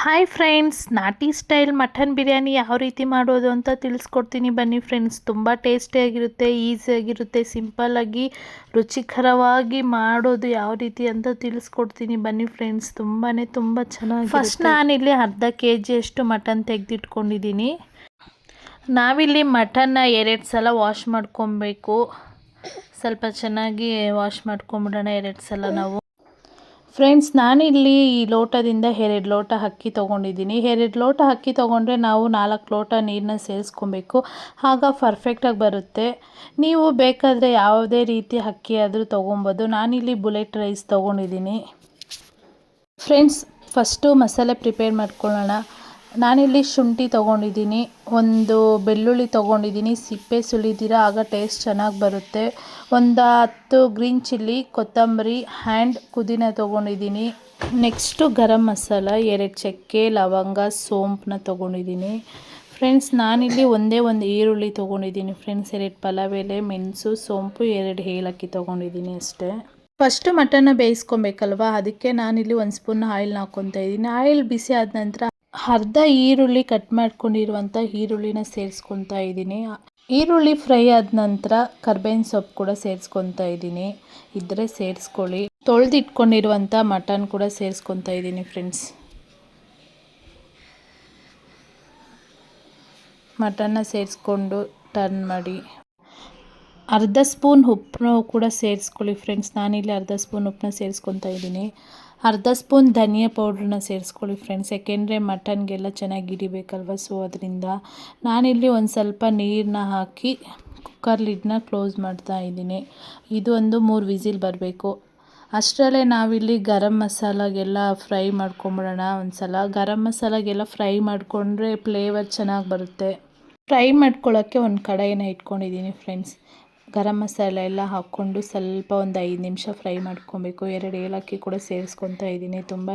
Hi friends ನಾಟಿ style mutton biryani ಯಾವ ರೀತಿ ಮಾಡೋದು ಅಂತ ತಿಳಿಸ್ಕೊಡ್ತೀನಿ. ಬನ್ನಿ ಫ್ರೆಂಡ್ಸ್ ತುಂಬ ಟೇಸ್ಟಿಯಾಗಿರುತ್ತೆ ಈಸಿಯಾಗಿರುತ್ತೆ ಸಿಂಪಲ್ಲಾಗಿ ರುಚಿಕರವಾಗಿ ಮಾಡೋದು ಯಾವ ರೀತಿ ಅಂತ ತಿಳಿಸ್ಕೊಡ್ತೀನಿ. ಬನ್ನಿ ಫ್ರೆಂಡ್ಸ್ ತುಂಬಾ ತುಂಬ ಚೆನ್ನಾಗಿ ಫಸ್ಟ್ ನಾನಿಲ್ಲಿ ಅರ್ಧ ಕೆ ಜಿಯಷ್ಟು ಮಟನ್ ತೆಗೆದಿಟ್ಕೊಂಡಿದ್ದೀನಿ. ನಾವಿಲ್ಲಿ ಮಟನ್ನ ಎರಡು ಸಲ ವಾಶ್ ಮಾಡ್ಕೊಬೇಕು. ಸ್ವಲ್ಪ ಚೆನ್ನಾಗಿ ವಾಶ್ ಮಾಡ್ಕೊಂಬಿಡೋಣ ಎರಡು ಸಲ ನಾವು. ಫ್ರೆಂಡ್ಸ್ ನಾನಿಲ್ಲಿ ಈ ಲೋಟದಿಂದ ಎರಡು ಲೋಟ ಅಕ್ಕಿ ತೊಗೊಂಡಿದ್ದೀನಿ. ಎರಡು ಲೋಟ ಅಕ್ಕಿ ತೊಗೊಂಡ್ರೆ ನಾವು ನಾಲ್ಕು ಲೋಟ ನೀರನ್ನ ಸೇರಿಸ್ಕೊಬೇಕು. ಆಗ ಪರ್ಫೆಕ್ಟಾಗಿ ಬರುತ್ತೆ. ನೀವು ಬೇಕಾದರೆ ಯಾವುದೇ ರೀತಿ ಅಕ್ಕಿ ಆದರೂ ತೊಗೊಬೋದು. ನಾನಿಲ್ಲಿ ಬುಲೆಟ್ ರೈಸ್ ತೊಗೊಂಡಿದ್ದೀನಿ. ಫ್ರೆಂಡ್ಸ್ ಫಸ್ಟು ಮಸಾಲೆ ಪ್ರಿಪೇರ್ ಮಾಡ್ಕೊಳ್ಳೋಣ. ನಾನಿಲ್ಲಿ ಶುಂಠಿ ತೊಗೊಂಡಿದ್ದೀನಿ, ಒಂದು ಬೆಳ್ಳುಳ್ಳಿ ತೊಗೊಂಡಿದ್ದೀನಿ, ಸಿಪ್ಪೆ ಸುಳಿದಿರ ಆಗ ಟೇಸ್ಟ್ ಚೆನ್ನಾಗಿ ಬರುತ್ತೆ. ಒಂದು ಹತ್ತು ಗ್ರೀನ್ ಚಿಲ್ಲಿ ಕೊತ್ತಂಬರಿ ಹ್ಯಾಂಡ್ ಪುದೀನ ತೊಗೊಂಡಿದ್ದೀನಿ. ನೆಕ್ಸ್ಟು ಗರಂ ಮಸಾಲ, ಎರಡು ಚಕ್ಕೆ, ಲವಂಗ ಸೋಂಪನ್ನ ತೊಗೊಂಡಿದ್ದೀನಿ. ಫ್ರೆಂಡ್ಸ್ ನಾನಿಲ್ಲಿ ಒಂದೇ ಒಂದು ಈರುಳ್ಳಿ ತೊಗೊಂಡಿದ್ದೀನಿ. ಫ್ರೆಂಡ್ಸ್ ಎರಡು ಪಲಾವ್ ಎಲೆ ಮೆಣಸು, ಸೋಂಪು, ಎರಡು ಏಲಕ್ಕಿ ತೊಗೊಂಡಿದ್ದೀನಿ ಅಷ್ಟೇ. ಫಸ್ಟು ಮಟನ್ನ ಬೇಯಿಸ್ಕೊಬೇಕಲ್ವ? ಅದಕ್ಕೆ ನಾನಿಲ್ಲಿ ಒಂದು ಸ್ಪೂನ್ ಆಯಿಲ್ನ ಹಾಕ್ಕೊತಾ ಇದ್ದೀನಿ. ಆಯಿಲ್ ಬಿಸಿ ಆದ ನಂತರ ಅರ್ಧ ಈರುಳ್ಳಿ ಕಟ್ ಮಾಡ್ಕೊಂಡಿರುವಂಥ ಈರುಳ್ಳಿನ ಸೇರಿಸ್ಕೊತಾ ಇದ್ದೀನಿ. ಈರುಳ್ಳಿ ಫ್ರೈ ಆದ ನಂತರ ಕರ್ಬೇವಿನ ಸೊಪ್ಪು ಕೂಡ ಸೇರಿಸ್ಕೊತಾ ಇದ್ದೀನಿ. ಇದ್ದರೆ ಸೇರಿಸ್ಕೊಳ್ಳಿ. ತೊಳೆದಿಟ್ಕೊಂಡಿರುವಂಥ ಮಟನ್ ಕೂಡ ಸೇರಿಸ್ಕೊತಾ ಇದ್ದೀನಿ ಫ್ರೆಂಡ್ಸ್ ಮಟನ್ನ ಸೇರಿಸ್ಕೊಂಡು ಟರ್ನ್ ಮಾಡಿ. ಅರ್ಧ ಸ್ಪೂನ್ ಉಪ್ಪು ಕೂಡ ಸೇರಿಸ್ಕೊಳ್ಳಿ ಫ್ರೆಂಡ್ಸ್ ನಾನಿಲ್ಲಿ ಅರ್ಧ ಸ್ಪೂನ್ ಉಪ್ಪನ್ನ ಸೇರಿಸ್ಕೊತಾ ಇದ್ದೀನಿ. ಅರ್ಧ ಸ್ಪೂನ್ ಧನಿಯಾ ಪೌಡ್ರನ್ನ ಸೇರಿಸ್ಕೊಳ್ಳಿ ಫ್ರೆಂಡ್ಸ್, ಯಾಕೆಂದರೆ ಮಟನ್ಗೆಲ್ಲ ಚೆನ್ನಾಗಿ ಹಿಡಿಬೇಕಲ್ವ? ಸೊ ಅದರಿಂದ ನಾನಿಲ್ಲಿ ಒಂದು ಸ್ವಲ್ಪ ನೀರನ್ನ ಹಾಕಿ ಕುಕ್ಕರ್ ಲಿಡ್ನ ಕ್ಲೋಸ್ ಮಾಡ್ತಾ ಇದ್ದೀನಿ. ಇದು ಒಂದು ಮೂರು ವಿಸಿಲ್ ಬರಬೇಕು. ಅಷ್ಟರಲ್ಲೇ ನಾವಿಲ್ಲಿ ಗರಂ ಮಸಾಲಾಗೆಲ್ಲ ಫ್ರೈ ಮಾಡ್ಕೊಂಬಿಡೋಣ. ಒಂದು ಸಲ ಗರಂ ಮಸಾಲಾಗೆಲ್ಲ ಫ್ರೈ ಮಾಡಿಕೊಂಡ್ರೆ ಫ್ಲೇವರ್ ಚೆನ್ನಾಗಿ ಬರುತ್ತೆ. ಫ್ರೈ ಮಾಡ್ಕೊಳ್ಳೋಕ್ಕೆ ಒಂದು ಕಡಾಯಿನ ಇಟ್ಕೊಂಡಿದ್ದೀನಿ ಫ್ರೆಂಡ್ಸ್. ಗರಂ ಮಸಾಲೆ ಎಲ್ಲ ಹಾಕ್ಕೊಂಡು ಸ್ವಲ್ಪ ಒಂದು ಐದು ನಿಮಿಷ ಫ್ರೈ ಮಾಡ್ಕೊಬೇಕು. ಎರಡು ಏಲಕ್ಕಿ ಕೂಡ ಸೇರಿಸ್ಕೊತಾ ಇದ್ದೀನಿ. ತುಂಬಾ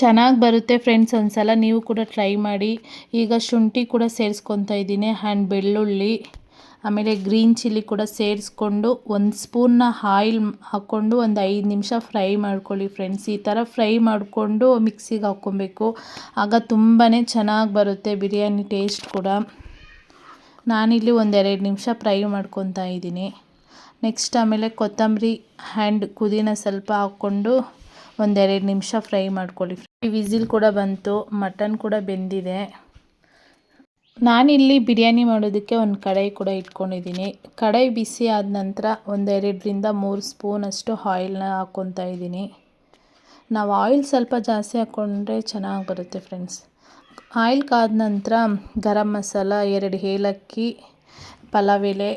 ಚೆನ್ನಾಗಿ ಬರುತ್ತೆ ಫ್ರೆಂಡ್ಸ್ ಒಂದ್ಸಲ. ನೀವು ಕೂಡ ಟ್ರೈ ಮಾಡಿ. ಈಗ ಶುಂಠಿ ಕೂಡ ಸೇರಿಸ್ಕೊತಾ ಇದ್ದೀನಿ ಆ್ಯಂಡ್ ಬೆಳ್ಳುಳ್ಳಿ, ಆಮೇಲೆ ಗ್ರೀನ್ ಚಿಲ್ಲಿ ಕೂಡ ಸೇರಿಸ್ಕೊಂಡು ಒಂದು ಸ್ಪೂನ್ನ ಆಯಿಲ್ ಹಾಕ್ಕೊಂಡು ಒಂದು ಐದು ನಿಮಿಷ ಫ್ರೈ ಮಾಡ್ಕೊಳ್ಳಿ ಫ್ರೆಂಡ್ಸ್. ಈ ಥರ ಫ್ರೈ ಮಾಡಿಕೊಂಡು ಮಿಕ್ಸಿಗೆ ಹಾಕ್ಕೊಬೇಕು. ಆಗ ತುಂಬಾ ಚೆನ್ನಾಗಿ ಬರುತ್ತೆ ಬಿರಿಯಾನಿ ಟೇಸ್ಟ್ ಕೂಡ. ನಾನಿಲ್ಲಿ ಒಂದೆರಡು ನಿಮಿಷ ಫ್ರೈ ಮಾಡ್ಕೊತಾ ಇದ್ದೀನಿ. ನೆಕ್ಸ್ಟ್ ಆಮೇಲೆ ಕೊತ್ತಂಬರಿ ಹ್ಯಾಂಡ್ ಕುದಿನ ಸ್ವಲ್ಪ ಹಾಕ್ಕೊಂಡು ಒಂದೆರಡು ನಿಮಿಷ ಫ್ರೈ ಮಾಡ್ಕೊಳ್ಳಿ. ವಿಸಿಲ್ ಕೂಡ ಬಂತು, ಮಟನ್ ಕೂಡ ಬೆಂದಿದೆ. ನಾನಿಲ್ಲಿ ಬಿರಿಯಾನಿ ಮಾಡೋದಕ್ಕೆ ಒಂದು ಕಡಾಯಿ ಕೂಡ ಇಟ್ಕೊಂಡಿದ್ದೀನಿ. ಕಡಾಯಿ ಬಿಸಿ ಆದ ನಂತರ ಒಂದೆರಡರಿಂದ ಮೂರು ಸ್ಪೂನಷ್ಟು ಆಯಿಲ್ನ ಹಾಕ್ಕೊತಾ ಇದ್ದೀನಿ. ನಾವು ಆಯಿಲ್ ಸ್ವಲ್ಪ ಜಾಸ್ತಿ ಹಾಕ್ಕೊಂಡ್ರೆ ಚೆನ್ನಾಗಿ ಬರುತ್ತೆ ಫ್ರೆಂಡ್ಸ್. ಆಯಿಲ್ ಕಾದ ನಂತರ ಗರಂ ಮಸಾಲ, ಎರಡು ಏಲಕ್ಕಿ ಪಲಾವ್ ಎಲೆ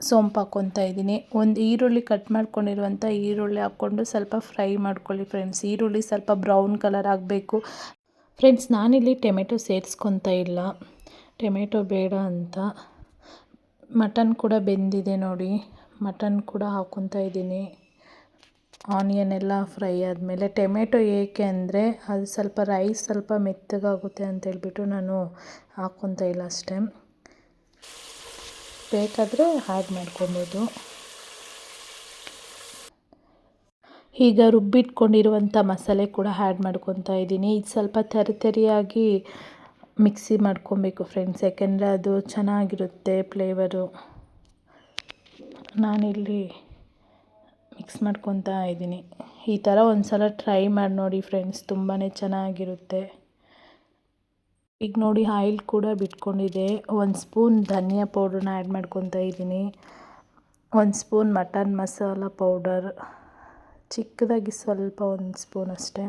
ಸೋಂಪು ಹಾಕ್ಕೊತಾ ಇದ್ದೀನಿ. ಒಂದು ಈರುಳ್ಳಿ ಕಟ್ ಮಾಡ್ಕೊಂಡಿರುವಂಥ ಈರುಳ್ಳಿ ಹಾಕ್ಕೊಂಡು ಸ್ವಲ್ಪ ಫ್ರೈ ಮಾಡ್ಕೊಳ್ಳಿ ಫ್ರೆಂಡ್ಸ್ ಈರುಳ್ಳಿ ಸ್ವಲ್ಪ ಬ್ರೌನ್ ಕಲರ್ ಆಗಬೇಕು. ಫ್ರೆಂಡ್ಸ್ ನಾನಿಲ್ಲಿ ಟೊಮೆಟೊ ಸೇರಿಸ್ಕೊತಾ ಇಲ್ಲ. ಟೊಮೆಟೊ ಬೇಡ ಅಂತ. ಮಟನ್ ಕೂಡ ಬೆಂದಿದೆ ನೋಡಿ. ಮಟನ್ ಕೂಡ ಹಾಕ್ಕೊತಾ ಇದ್ದೀನಿ. ಆನಿಯನ್ ಎಲ್ಲ ಫ್ರೈ ಆದಮೇಲೆ ಟೊಮೆಟೊ ಏಕೆ ಅಂದರೆ ಅದು ಸ್ವಲ್ಪ ರೈಸ್ ಸ್ವಲ್ಪ ಮೆತ್ತಗಾಗುತ್ತೆ ಅಂತೇಳ್ಬಿಟ್ಟು ನಾನು ಹಾಕ್ಕೊತ ಇಲ್ಲ ಅಷ್ಟೇ. ಬೇಕಾದರೆ ಆ್ಯಡ್ ಮಾಡ್ಕೊಬೋದು. ಈಗ ರುಬ್ಬಿಟ್ಕೊಂಡಿರುವಂಥ ಮಸಾಲೆ ಕೂಡ ಆ್ಯಡ್ ಮಾಡ್ಕೊತಾ ಇದ್ದೀನಿ. ಇದು ಸ್ವಲ್ಪ ತರಿತರಿಯಾಗಿ ಮಿಕ್ಸಿ ಮಾಡ್ಕೊಬೇಕು ಫ್ರೆಂಡ್ಸ್ ಯಾಕೆಂದರೆ ಅದು ಚೆನ್ನಾಗಿರುತ್ತೆ ಫ್ಲೇವರು ನಾನಿಲ್ಲಿ ಮಿಕ್ಸ್ ಮಾಡ್ಕೊತಾ ಇದ್ದೀನಿ. ಈ ಥರ ಒಂದು ಸಲ ಟ್ರೈ ಮಾಡಿ ನೋಡಿ ಫ್ರೆಂಡ್ಸ್ ತುಂಬಾ ಚೆನ್ನಾಗಿರುತ್ತೆ. ಈಗ ನೋಡಿ ಆಯಿಲ್ ಕೂಡ ಬಿಟ್ಕೊಂಡಿದೆ. ಒಂದು ಸ್ಪೂನ್ ಧನಿಯಾ ಪೌಡ್ರನ್ನ ಆ್ಯಡ್ ಮಾಡ್ಕೊತಾ ಇದ್ದೀನಿ. ಒಂದು ಸ್ಪೂನ್ ಮಟನ್ ಮಸಾಲ ಪೌಡರ್ ಚಿಕ್ಕದಾಗಿ ಸ್ವಲ್ಪ ಒಂದು ಸ್ಪೂನ್ ಅಷ್ಟೇ.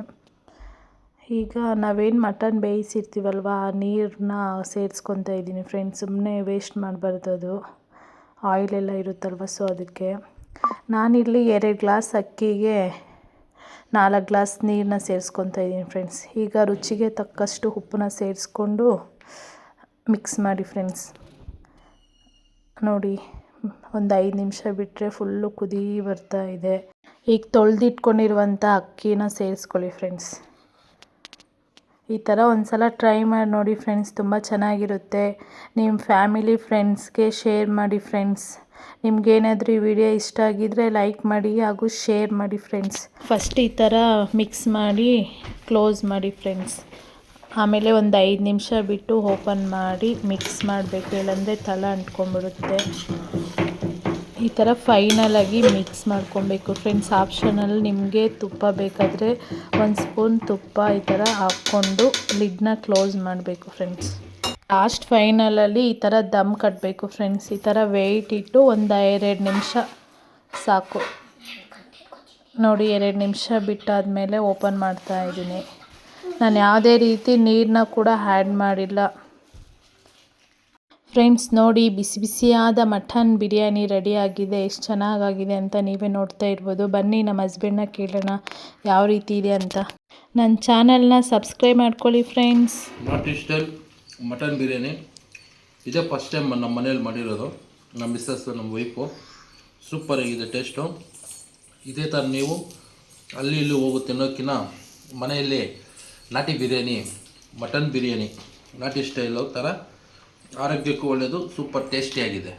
ಈಗ ನಾವೇನು ಮಟನ್ ಬೇಯಿಸಿರ್ತೀವಲ್ವ ಆ ನೀರನ್ನ ಸೇರಿಸ್ಕೊತಾ ಇದ್ದೀನಿ ಫ್ರೆಂಡ್ಸ್ ಸುಮ್ಮನೆ ವೇಸ್ಟ್ ಮಾಡಬಾರ್ದು ಅದು. ಆಯಿಲೆಲ್ಲ ಇರುತ್ತಲ್ವ ಸೊ ಅದಕ್ಕೆ. ನಾನಿಲ್ಲಿ ಎರಡು ಗ್ಲಾಸ್ ಅಕ್ಕಿಗೆ ನಾಲ್ಕು ಗ್ಲಾಸ್ ನೀರನ್ನ ಸೇರಿಸ್ಕೊತಾ ಇದ್ದೀನಿ ಫ್ರೆಂಡ್ಸ್. ಈಗ ರುಚಿಗೆ ತಕ್ಕಷ್ಟು ಉಪ್ಪನ್ನ ಸೇರಿಸ್ಕೊಂಡು ಮಿಕ್ಸ್ ಮಾಡಿ ಫ್ರೆಂಡ್ಸ್. ನೋಡಿ, ಒಂದು ಐದು ನಿಮಿಷ ಬಿಟ್ಟರೆ ಫುಲ್ಲು ಕುದಿ ಬರ್ತಾ ಇದೆ. ಈಗ ತೊಳೆದಿಟ್ಕೊಂಡಿರುವಂಥ ಅಕ್ಕಿನ ಸೇರಿಸ್ಕೊಳ್ಳಿ ಫ್ರೆಂಡ್ಸ್. ಈ ಥರ ಒಂದು ಸಲ ಟ್ರೈ ಮಾಡಿ ನೋಡಿ ಫ್ರೆಂಡ್ಸ್, ತುಂಬ ಚೆನ್ನಾಗಿರುತ್ತೆ. ನಿಮ್ಮ ಫ್ಯಾಮಿಲಿ ಫ್ರೆಂಡ್ಸ್ಗೆ ಶೇರ್ ಮಾಡಿ ಫ್ರೆಂಡ್ಸ್. ನಿಮ್ಗೇನಾದರೂ ಈ ವಿಡಿಯೋ ಇಷ್ಟ ಆಗಿದ್ದರೆ ಲೈಕ್ ಮಾಡಿ ಹಾಗೂ ಶೇರ್ ಮಾಡಿ ಫ್ರೆಂಡ್ಸ್ ಫಸ್ಟ್ ಈ ಥರ ಮಿಕ್ಸ್ ಮಾಡಿ ಕ್ಲೋಸ್ ಮಾಡಿ ಫ್ರೆಂಡ್ಸ್ ಆಮೇಲೆ ಒಂದು ಐದು ನಿಮಿಷ ಬಿಟ್ಟು ಓಪನ್ ಮಾಡಿ ಮಿಕ್ಸ್ ಮಾಡಬೇಕು. ಇಲ್ಲಂದರೆ ತಳ ಅಂಟ್ಕೊಂಡ್ಬಿಡುತ್ತೆ. ಈ ಥರ ಫೈನಲಾಗಿ ಮಿಕ್ಸ್ ಮಾಡ್ಕೊಬೇಕು. ಫ್ರೆಂಡ್ಸ್ ಆಪ್ಷನಲ್ಲಿ ನಿಮಗೆ ತುಪ್ಪ ಬೇಕಾದರೆ ಒಂದು ಸ್ಪೂನ್ ತುಪ್ಪ ಈ ಥರ ಹಾಕ್ಕೊಂಡು ಲಿಡ್ನ ಕ್ಲೋಸ್ ಮಾಡಬೇಕು ಫ್ರೆಂಡ್ಸ್ ಲಾಸ್ಟ್ ಫೈನಲಲ್ಲಿ ಈ ಥರ ದಮ್ ಕಟ್ಟಬೇಕು ಫ್ರೆಂಡ್ಸ್, ಈ ಥರ ವೆಯ್ಟ್ ಇಟ್ಟು ಒಂದು ಎರಡು ನಿಮಿಷ ಸಾಕು. ನೋಡಿ, ಎರಡು ನಿಮಿಷ ಬಿಟ್ಟಾದಮೇಲೆ ಓಪನ್ ಮಾಡ್ತಾ ಇದ್ದೀನಿ. ನಾನು ಯಾವುದೇ ರೀತಿ ನೀರನ್ನ ಕೂಡ ಆ್ಯಡ್ ಮಾಡಿಲ್ಲ. ಫ್ರೆಂಡ್ಸ್, ನೋಡಿ, ಬಿಸಿ ಬಿಸಿಯಾದ ಮಟನ್ ಬಿರಿಯಾನಿ ರೆಡಿ ಆಗಿದೆ. ಎಷ್ಟು ಚೆನ್ನಾಗಾಗಿದೆ ಅಂತ ನೀವೇ ನೋಡ್ತಾ ಇರ್ಬೋದು. ಬನ್ನಿ, ನಮ್ಮ ಹಸ್ಬೆಂಡ್ನ ಕೇಳೋಣ ಯಾವ ರೀತಿ ಇದೆ ಅಂತ. ನನ್ನ ಚಾನೆಲ್ನ ಸಬ್ಸ್ಕ್ರೈಬ್ ಮಾಡ್ಕೊಳ್ಳಿ ಫ್ರೆಂಡ್ಸ್ ಮಟನ್ ಬಿರಿಯಾನಿ. ಇದೇ ಫಸ್ಟ್ ಟೈಮ್ ನಮ್ಮ ಮನೇಲಿ ಮಾಡಿರೋದು. ನಮ್ಮ ಮಿಸ್ಸಸ್ ನಮ್ಮ ವೈಫು ಸೂಪರಾಗಿದೆ ಟೇಸ್ಟು ಇದೇ ಥರ ನೀವು ಅಲ್ಲಿ ಇಲ್ಲಿ ಹೋಗು ತಿನ್ನೋಕ್ಕಿಂತ ಮನೆಯಲ್ಲಿ ನಾಟಿ ಬಿರಿಯಾನಿ, ಮಟನ್ ಬಿರಿಯಾನಿ, ನಾಟಿ ಸ್ಟೈಲು ಥರ ಆರೋಗ್ಯಕ್ಕೂ ಒಳ್ಳೆಯದು ಸೂಪರ್ ಟೇಸ್ಟಿಯಾಗಿದೆ